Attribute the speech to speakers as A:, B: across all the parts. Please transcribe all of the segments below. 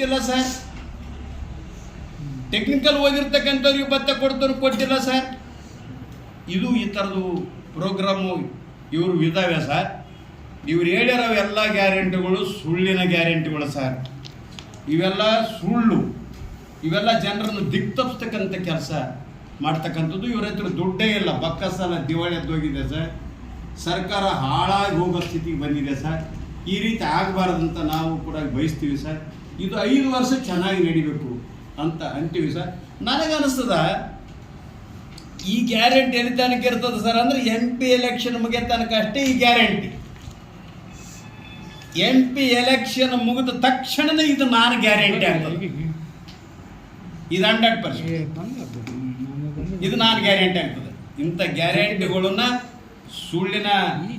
A: ಕೊಟ್ಟಿಲ್ಲ sir. Technical ಹೋಗಿರ್ತಕ್ಕಂಥವ್ರಿಗೆ ಭತ್ತ ಕೊಡ್ತಾರೆ ಕೊಟ್ಟಿಲ್ಲ ಸರ್. ಇದು ಈ ಥರದ್ದು ಪ್ರೋಗ್ರಾಮು ಇವರು ಇದ್ದಾವೆ ಸರ್. ಇವ್ರು ಹೇಳಿರೋ ಎಲ್ಲ ಗ್ಯಾರಂಟಿಗಳು ಸುಳ್ಳಿನ ಗ್ಯಾರಂಟಿಗಳು ಸರ್. ಇವೆಲ್ಲ ಸುಳ್ಳು. ಇವೆಲ್ಲ ಜನರನ್ನು ದಿಕ್ತಪ್ಸ್ತಕ್ಕಂಥ ಕೆಲಸ ಮಾಡ್ತಕ್ಕಂಥದ್ದು. ಇವ್ರ ಹತ್ರ ದುಡ್ಡೇ ಇಲ್ಲ. ಬಕ್ಕ ಸಲ ದಿವಾಳಿ ಎದ್ದೋಗಿದೆ ಸರ್. ಸರ್ಕಾರ ಹಾಳಾಗಿ ಹೋಗೋ ಸ್ಥಿತಿಗೆ ಬಂದಿದೆ ಸರ್. ಈ ರೀತಿ ಆಗಬಾರ್ದಂತ ನಾವು ಕೂಡ ಬಯಸ್ತೀವಿ ಸರ್. ಇದು ಐದು ವರ್ಷ ಚೆನ್ನಾಗಿ ನಡಿಬೇಕು ಅಂತ ಅಂತೀವಿ ಸರ್. ನನಗನ್ನಿಸ್ತದ ಈ ಗ್ಯಾರಂಟಿ ಎಲ್ಲಿ ತನಕ ಇರ್ತದೆ ಸರ್ ಅಂದ್ರೆ ಎಂ ಪಿ ಎಲೆಕ್ಷನ್ ಮುಗಿಯ ತನಕ ಅಷ್ಟೇ ಈ ಗ್ಯಾರಂಟಿ. ಎಂ ಪಿ ಎಲೆಕ್ಷನ್ ಮುಗಿದ ತಕ್ಷಣನೇ ಇದು ನಾನು ಗ್ಯಾರಂಟಿ ಆಗ್ತದೆ. ಇದು ಹಂಡ್ರೆಡ್ ಪರ್ಸೆಂಟ್. ಇದು ನಾನು ಗ್ಯಾರಂಟಿ ಆಗ್ತದೆ. ಇಂಥ ಗ್ಯಾರಂಟಿಗಳನ್ನ ಸುಳ್ಳಿನ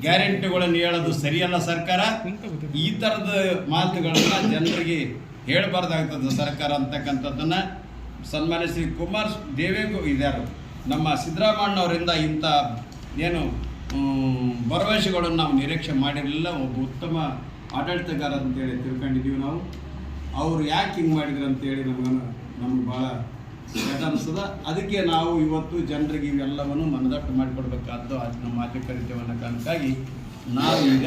A: ಗ್ಯಾರಂಟಿಗಳನ್ನು ಹೇಳೋದು ಸರಿಯಲ್ಲ ಸರ್ಕಾರ? ಈ ಥರದ ಮಾತುಗಳನ್ನು ಜನರಿಗೆ ಹೇಳಬಾರ್ದಾಗ್ತದೆ ಸರ್ಕಾರ ಅಂತಕ್ಕಂಥದ್ದನ್ನ. ಸನ್ಮಾನ್ಯ ಶ್ರೀ ಕುಮಾರ್ ದೇವೇಗೌ ಇದ್ದಾರೆ ನಮ್ಮ ಸಿದ್ದರಾಮಣ್ಣವರಿಂದ ಇಂಥ ಏನು ಭರವಸೆಗಳನ್ನು ನಾವು ನಿರೀಕ್ಷೆ ಮಾಡಿರಲಿಲ್ಲ. ಒಬ್ಬ ಉತ್ತಮ ಆಡಳಿತಗಾರ ಅಂತೇಳಿ ತಿಳ್ಕೊಂಡಿದ್ದೀವಿ ನಾವು. ಅವರು ಯಾಕೆ ಹಿಂಗೆ ಮಾಡಿದ್ರು ಅಂತೇಳಿ ನಮಗನ್ನು ನಮ್ಗೆ ಭಾಳ ಕೆಟ್ಟ ಅದಕ್ಕೆ ನಾವು ಇವತ್ತು ಜನರಿಗೆ ಇವೆಲ್ಲವನ್ನು ಮನದಟ್ಟು ಮಾಡಿಕೊಡ್ಬೇಕಾದ್ದು ಅದು ನಮ್ಮ ಅಧಿಕಾರಿತ್ವವನ್ನು ಕಾರಣಕ್ಕಾಗಿ ನಾವು ಈಗ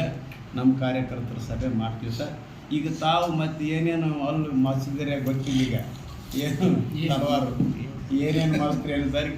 A: ನಮ್ಮ ಕಾರ್ಯಕರ್ತರ ಸಭೆ ಮಾಡ್ತೀವಿ ಸರ್. ಈಗ ತಾವು ಮತ್ತೆ ಏನೇನು ಅಲ್ಲಿ ಮಸಿದರೆ ಗೊತ್ತಿಲ್ಲ ಈಗ. ಏನು ಹಲವಾರು ಏನೇನು ಮಾಡಿಸ್ತೀರಿ ಏನು ಸರ್